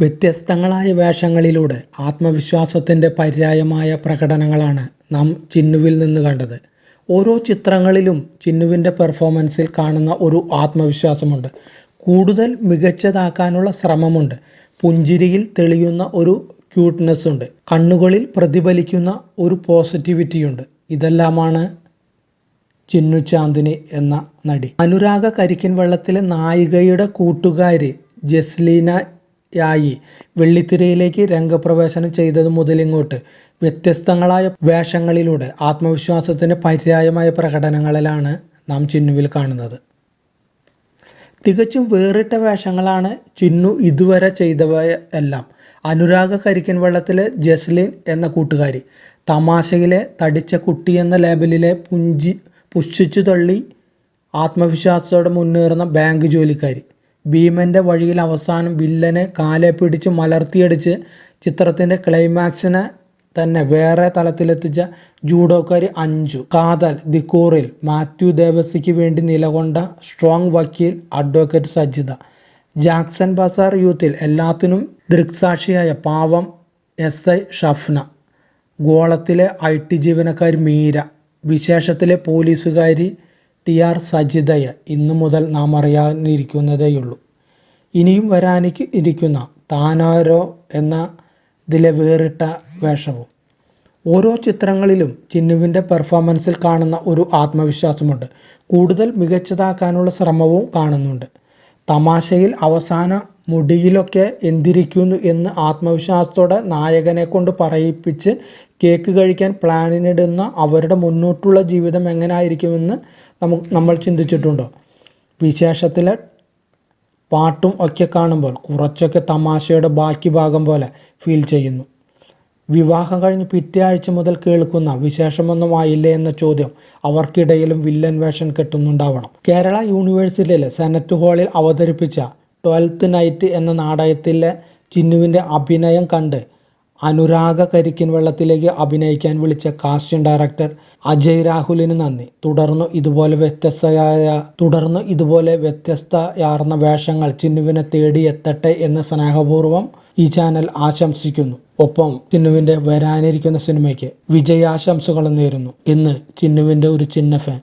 വ്യത്യസ്തങ്ങളായ വേഷങ്ങളിലൂടെ ആത്മവിശ്വാസത്തിന്റെ പര്യായമായ പ്രകടനങ്ങളാണ് നാം ചിന്നുവിൽ നിന്ന് കണ്ടത്. ഓരോ ചിത്രങ്ങളിലും ചിന്നുവിന്റെ പെർഫോമൻസിൽ കാണുന്ന ഒരു ആത്മവിശ്വാസമുണ്ട്. കൂടുതൽ മികച്ചതാക്കാനുള്ള ശ്രമമുണ്ട്. പുഞ്ചിരിയിൽ തെളിയുന്ന ഒരു ക്യൂട്ട്നെസ് ഉണ്ട് കണ്ണുകളിൽ പ്രതിഫലിക്കുന്ന ഒരു പോസിറ്റിവിറ്റിയുണ്ട്. ഇതെല്ലാമാണ് ചിന്നു ചാന്ദിനി എന്ന നടി. അനുരാഗ കരിക്കൻ വെള്ളത്തിലെ നായികയുടെ കൂട്ടുകാരി ജസ്ലീനയായി വെള്ളിത്തിരയിലേക്ക് രംഗപ്രവേശനം ചെയ്തതു മുതൽ ഇങ്ങോട്ട് വ്യത്യസ്തങ്ങളായ വേഷങ്ങളിലൂടെ ആത്മവിശ്വാസത്തിന് പര്യായമായ പ്രകടനങ്ങളിലാണ് നാം ചിന്നുവിൽ കാണുന്നത്. തികച്ചും വേറിട്ട വേഷങ്ങളാണ് ചിന്നു ഇതുവരെ ചെയ്തവയെല്ലാം അനുരാഗ കരിക്കൻ വെള്ളത്തിലെ ജസ്ലിൻ എന്ന കൂട്ടുകാരി തമാശയിലെ തടിച്ച കുട്ടി എന്ന ലേബലിലെ പുഞ്ചി പുച്ഛിച്ചു തള്ളി ആത്മവിശ്വാസത്തോടെ മുന്നേറുന്ന ബാങ്ക് ജോലിക്കാരി ഭീമന്റെ വഴിയിൽ അവസാനം വില്ലനെ കാലെ പിടിച്ച് മലർത്തിയടിച്ച് ചിത്രത്തിന്റെ ക്ലൈമാക്സിനെ തന്നെ വേറെ തലത്തിലെത്തിച്ച ജൂഡോക്കാരി അഞ്ചു. കാതൽ ദിക്കൂറിൽ മാത്യു ദേവസിക്ക് വേണ്ടി നിലകൊണ്ട സ്ട്രോങ് വക്കീൽ അഡ്വക്കേറ്റ് സജിത. ജാക്സൺ ബസാർ യൂത്തിൽ എല്ലാത്തിനും ദൃക്സാക്ഷിയായ പാവം എസ് ഐ ഷഫ്ന. ഗോളത്തിലെ ഐ ടി ജീവനക്കാരി മീര. വിശേഷത്തിലെ പോലീസുകാരി ടി ആർ സജിതയ ഇന്നു മുതൽ നാം അറിയാനിരിക്കുന്നതേയുള്ളൂ. ഇനിയും വരാനിക്ക് ഇരിക്കുന്ന താനാരോ എന്ന ഇതിലെ വേറിട്ട വേഷവും. ഓരോ ചിത്രങ്ങളിലും ചിന്നുവിന്റെ പെർഫോമൻസിൽ കാണുന്ന ഒരു ആത്മവിശ്വാസമുണ്ട്. കൂടുതൽ മികച്ചതാക്കാനുള്ള ശ്രമവും കാണുന്നുണ്ട്. തമാശയിൽ അവസാന മുടിയിലൊക്കെ എന്തിരിക്കുന്നു എന്ന് ആത്മവിശ്വാസത്തോടെ നായകനെ കൊണ്ട് പറയിപ്പിച്ച് കേക്ക് കഴിക്കാൻ പ്ലാനിനിടുന്ന അവരുടെ മുന്നോട്ടുള്ള ജീവിതം എങ്ങനെയായിരിക്കുമെന്ന് നമുക്ക് നമ്മൾ ചിന്തിച്ചിട്ടുണ്ടോ? വിശേഷത്തിലെ പാട്ടും ഒക്കെ കാണുമ്പോൾ കുറച്ചൊക്കെ തമാശയുടെ ബാക്കി ഭാഗം പോലെ ഫീൽ ചെയ്യുന്നു. വിവാഹം കഴിഞ്ഞ് പിറ്റേ ആഴ്ച മുതൽ കേൾക്കുന്ന വിശേഷമൊന്നും ആയില്ലേ എന്ന ചോദ്യം അവർക്കിടയിലും വില്ലൻ വേഷം കെട്ടുന്നുണ്ടാവണം. കേരള യൂണിവേഴ്സിറ്റിയിലെ സെനറ്റ് ഹാളിൽ അവതരിപ്പിച്ച ട്വൽത്ത് നൈറ്റ് എന്ന നാടകത്തിലെ ചിന്നുവിന്റെ അഭിനയം കണ്ട് അനുരാഗ കരിക്കിൻ വെള്ളത്തിലേക്ക് അഭിനയിക്കാൻ വിളിച്ച കാസ്റ്റിംഗ് ഡയറക്ടർ അജയ് രാഹുലിന് നന്ദി. തുടർന്ന് ഇതുപോലെ വ്യത്യസ്തയായ തുടർന്ന് ഇതുപോലെ വ്യത്യസ്തയാർന്ന വേഷങ്ങൾ ചിന്നുവിനെ തേടി എത്തട്ടെ എന്ന് സ്നേഹപൂർവം ഈ ചാനൽ ആശംസിക്കുന്നു. ഒപ്പം ചിന്നുവിന്റെ വരാനിരിക്കുന്ന സിനിമയ്ക്ക് വിജയാശംസകളും നേരുന്നു. ഇന്ന് ചിന്നുവിന്റെ ഒരു ചിന്ന ഫാൻ